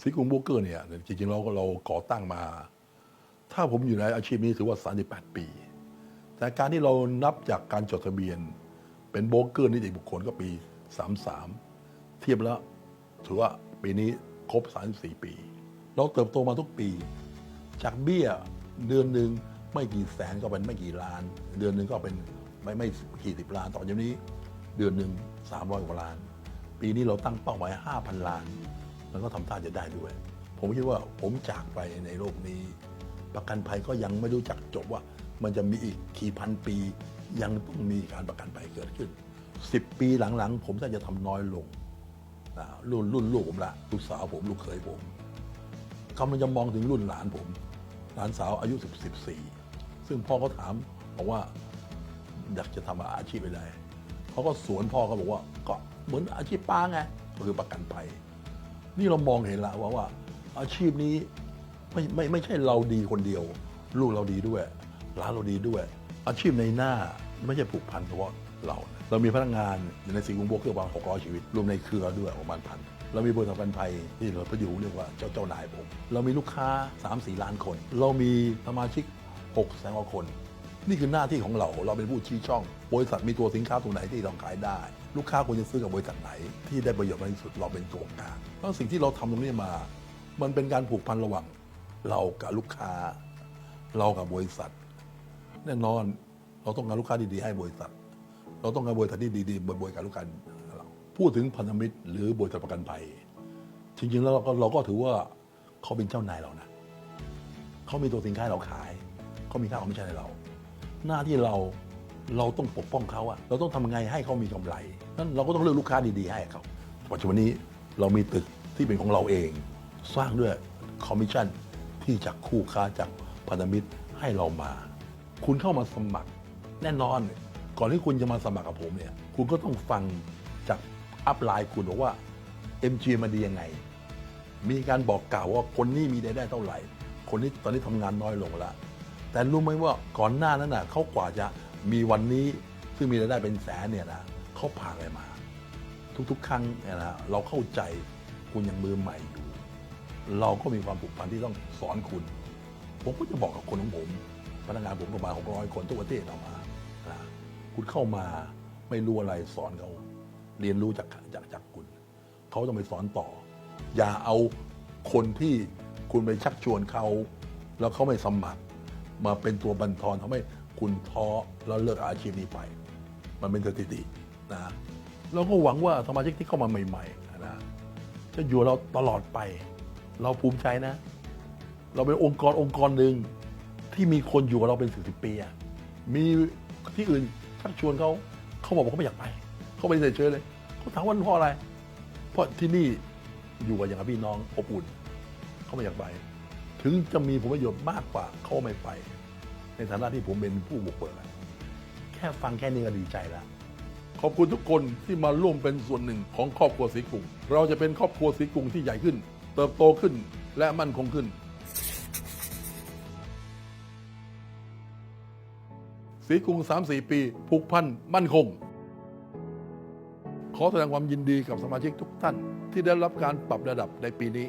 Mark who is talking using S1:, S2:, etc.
S1: สีกุงโบเกอร์เนี่ยจริงๆเราเราก่อตั้งมา ถ้าผมอยู่ในอาชีพนี้ถือว่า 38 ปี แต่การที่เรานับจากการจดทะเบียน เป็นโบรกเกอร์นิติบุคคลก็ปี 33 เทียบแล้วถือว่าปีนี้ครบ 34 ปี เราเติบโตมาทุกปี จากเบี้ยเดือนหนึ่งไม่กี่แสนก็เป็นไม่กี่ล้าน เดือนหนึ่งก็เป็นไม่ไม่กี่สิบล้านต่อจากนี้ เดือนหนึ่ง300กว่าล้าน ปีนี้เราตั้งเป้าหมาย5,000 ล้าน มันก็ทำท่าจะได้ด้วย ผมคิดว่าผมจากไปในโลกนี้ ประกันภัยก็ยังไม่รู้จักจบว่า มันจะมีอีกกี่พันปี ยังต้องมีการประกันภัยเกิดขึ้น 10 ปีหลังๆ ผมน่าจะทำน้อยลงนะรุ่นรุ่นลูกผมละลูกสาวผมลูกเขยผมกำลังจะมองถึงรุ่นหลานผม หลานสาวอายุ10 14ซึ่งพ่อเขาถามบอกว่าอยากจะทำอาชีพอะไรเขาก็สวนพ่อเขาบอกว่าก็เหมือนอาชีพป้าไงก็คือประกันภัย นี่เรามองเห็นแล้วว่าว่า อาชีพนี้ไม่ไม่ไม่ใช่เราดีคนเดียว ลูกเราดีด้วยหลานเราดีด้วย อาชีพในหน้าไม่ใช่ผูกพันเฉพาะเรา เรามีพนักงานในสิงคโปร์คือประมาณ600ชีวิต รวมในเครือด้วยประมาณพันเรามีบริษัทปันภัยที่เราประยุเรียกว่าเจ้าเจ้านายผม เรามีลูกค้า 3-4 ล้านคน เรามีสมาชิก6แสนกว่าคน นี่คือหน้าที่ของเรา เราเป็นผู้ชี้ช่อง บริษัทมีตัวสินค้าตัวไหนที่เราขายได้ ลูกค้าควรจะซื้อกับบริษัทไหน ที่ได้ประโยชน์มากที่สุดเราเป็นตัวกลางเพราะสิ่งที่เราทำตรงนี้มา มันเป็นการผูกพันระหว่างเรากับลูกค้า เรากับบริษัท แน่นอนเราต้องการลูกค้าดีๆให้บริษัท เราต้องการบริษัทที่ดีๆบริการลูกค้าเราพูดถึงพันธมิตร หรือบริษัทประกันภัยจริงๆแล้วเราก็เราก็ถือว่าเขาเป็นเจ้านายเรานะเขามีตัวสินค้าเราขายเขามีค่าคอมมิชชั่นให้เรา หน้าที่เราเราต้องปกป้องเขาอะเราต้องทำไงให้เขามีกำไรนั้นเราก็ต้องเลือกลูกค้าดีๆให้เขาปัจจุบันนี้เรามีตึกที่เป็นของเราเอง สร้างด้วยคอมมิชชั่นที่จากคู่ค้าจากพันธมิตรให้เรามา คุณเข้ามาสมัครแน่นอน ก่อนที่คุณจะมาสมัครกับผมเนี่ย คุณก็ต้องฟังจากอัพไลน์คุณบอกว่า MG มาดียังไง มีการบอกกล่าวว่าคนนี้มีรายได้เท่าไหร่ คนนี้ตอนนี้ทำงานน้อยลงแล้ว แต่รู้ไหมว่าก่อนหน้านั้นน่ะเขากว่าจะมีวันนี้ซึ่งมีรายได้เป็นแสนเนี่ยนะเขาผ่านอะไรมา ทุกๆ ครั้งเนี่ยนะเราเข้าใจคุณยังมือใหม่อยู่ เราก็มีความผูกพันที่ต้องสอนคุณ ผมก็จะบอกกับคนของผมพนักงานผมประมาณ600 คนทุกประเทศออกมานะคุณเข้ามาไม่รู้อะไรสอนเขาเรียนรู้จากจากจากคุณ เขาต้องไปสอนต่อ อย่าเอาคนที่คุณไปชักชวนเขา แล้วเขาไม่สมัคร มาเป็นตัวบันทอนทำให้คุณท้อแล้วเลิกอาชีพนี้ไป มันเป็นสถิตินะเราก็หวังว่าสมาชิกที่เข้ามาใหม่ๆนะจะอยู่เราตลอดไป เราภูมิใจนะ เราเป็นองค์กรองค์กรหนึ่งที่มีคนอยู่กับเราเป็นสิบสิบปีมีที่อื่นชักชวนเขาเขาบอกว่าเขาไม่อยากไป เขาไม่ได้เฉยเลยเขาถามว่าเพราะอะไร เพราะที่นี่อยู่กับอย่างพี่น้องอบอุ่น เขาไม่อยากไป ถึงจะมีผลประโยชน์มากกว่าเขาไม่ไป ในฐานะที่ผมเป็นผู้บุกเบิกแค่ฟังแค่นี้ก็ดีใจแล้วขอบคุณทุกคนที่มาร่วมเป็นส่วนหนึ่งของครอบครัวสีกรุงเราจะเป็นครอบครัวสีกรุงที่ใหญ่ขึ้น เติบโตขึ้นและมั่นคงขึ้นสีกรุง3-4 ปีผูกพันมั่นคง ขอแสดงความยินดีกับสมาชิกทุกท่านที่ได้รับการปรับระดับในปีนี้